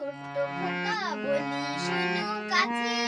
ছোট্ট খোকা বলি শোনো কাছে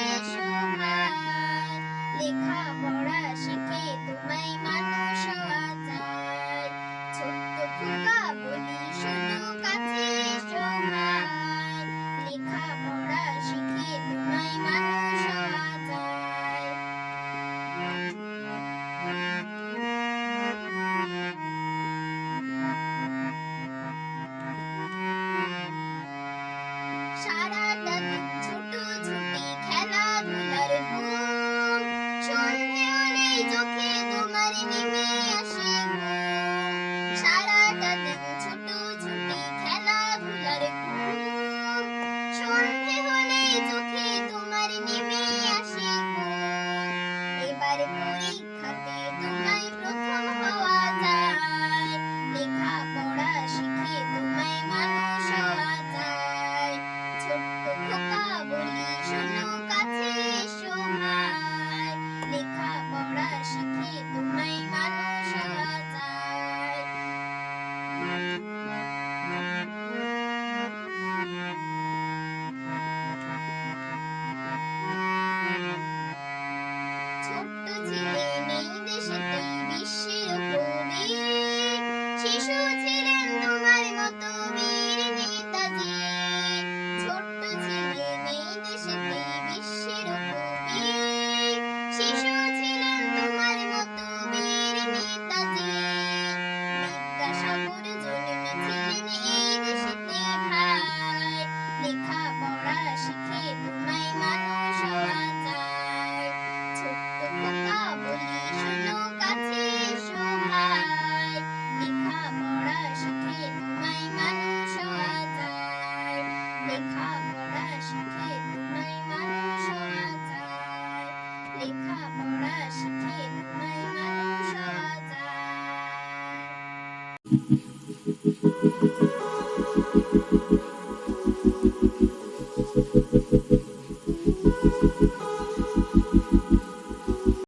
সারাটা দিন ছুটোছুটি খেলাধুলার ঘুম। সন্ধে হলেই চোখে তোমার নেমে ছোট্ট পড়া শিখে তোমায় মানুষ হওয়া যায়। ছোট্ট খোকা বলি শোনো কাছে এসো ভাই লেখা পড়া শিখে তোমায় মানুষ হওয়া যায়। লেখা পড়া শিখে তোমায় মানুষ হওয়া যায়। লেখা পড়া শিখে তোমায় মানুষ হওয়া যায়।